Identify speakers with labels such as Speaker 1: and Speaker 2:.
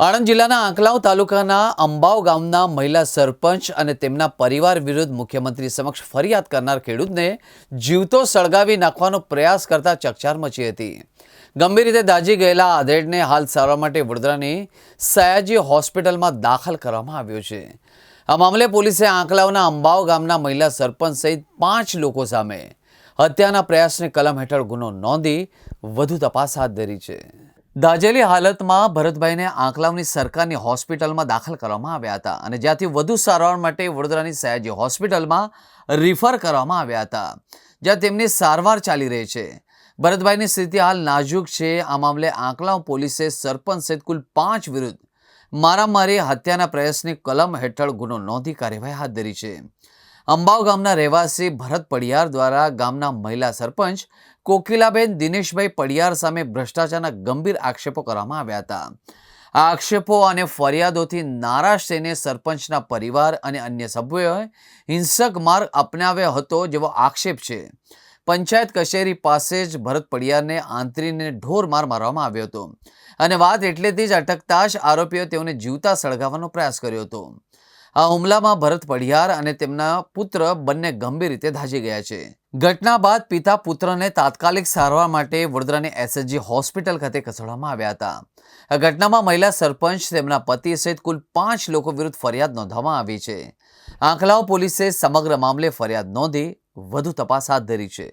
Speaker 1: આણંદ જિલ્લાના આંકલાવ તાલુકાના અંબાવ ગામના મહિલા સરપંચ અને તેમના પરિવાર વિરુદ્ધ મુખ્યમંત્રી સમક્ષ ફરિયાદ કરનાર ખેડૂતને જીવતો સળગાવી નાખવાનો પ્રયાસ કરતા ચકચાર મચી હતી. ગંભીર રીતે દાઝી ગયેલા આધેડને હાલ સારવાર માટે વડોદરાની સયાજી હોસ્પિટલમાં દાખલ કરવામાં આવ્યો છે. આ મામલે પોલીસે આંકલાવના અંબાવ ગામના મહિલા સરપંચ સહિત પાંચ લોકો સામે હત્યાના પ્રયાસને કલમ હેઠળ ગુનો નોંધી વધુ તપાસ હાથ ધરી છે. દાઝેલી હાલતમાં ભરતભાઈને આંકલાવની સરકારની હોસ્પિટલમાં દાખલ કરવામાં આવ્યા હતા અને જ્યાંથી વધુ સારવાર માટે વડોદરાની સયાજી હોસ્પિટલમાં રિફર કરવામાં આવ્યા હતા, જ્યાં તેમની સારવાર ચાલી રહી છે. ભરતભાઈની સ્થિતિ હાલ નાજુક છે. આ મામલે આંકલાવ પોલીસે સરપંચ સહિત કુલ પાંચ વિરુદ્ધ મારામારી, હત્યાના પ્રયાસની કલમ હેઠળ ગુનો નોંધી કાર્યવાહી હાથ ધરી છે. અંબાવ ગામના રહેવાસી ભરત પડિયાર દ્વારા ગામના મહિલા સરપંચ કોકિલાબેન દિનેશભાઈ પડિયાર સામે ભ્રષ્ટાચારના ગંભીર આક્ષેપો કરવામાં આવ્યા હતા. આ આક્ષેપો અને ફરિયાદોથી નારાજ થઈને સરપંચના પરિવાર અને અન્ય સભ્યોએ હિંસક માર્ગ અપનાવ્યો હતો જેવો આક્ષેપ છે. પંચાયત કચેરી પાસે જ ભરત પડિયારને આંતરીને ઢોર માર મારવામાં આવ્યો હતો અને વાત એટલેથી જ અટકતા જ આરોપીઓ તેઓને જીવતા સળગાવવાનો પ્રયાસ કર્યો હતો. આ હુમલામાં ભરત પડિયાર અને તેમના પુત્ર બંને ગંભીર રીતે ધાજી ગયા છે. ઘટના બાદ પિતા પુત્રને તાત્કાલિક સારવાર માટે વડોદરાની એસએચજી હોસ્પિટલ ખાતે ખસેડવામાં આવ્યા હતા. આ ઘટનામાં મહિલા સરપંચ, તેમના પતિ સહિત કુલ પાંચ લોકો વિરુદ્ધ ફરિયાદ નોંધવામાં આવી છે. આંકલાવ પોલીસે સમગ્ર મામલે ફરિયાદ નોંધી વધુ તપાસ હાથ ધરી છે.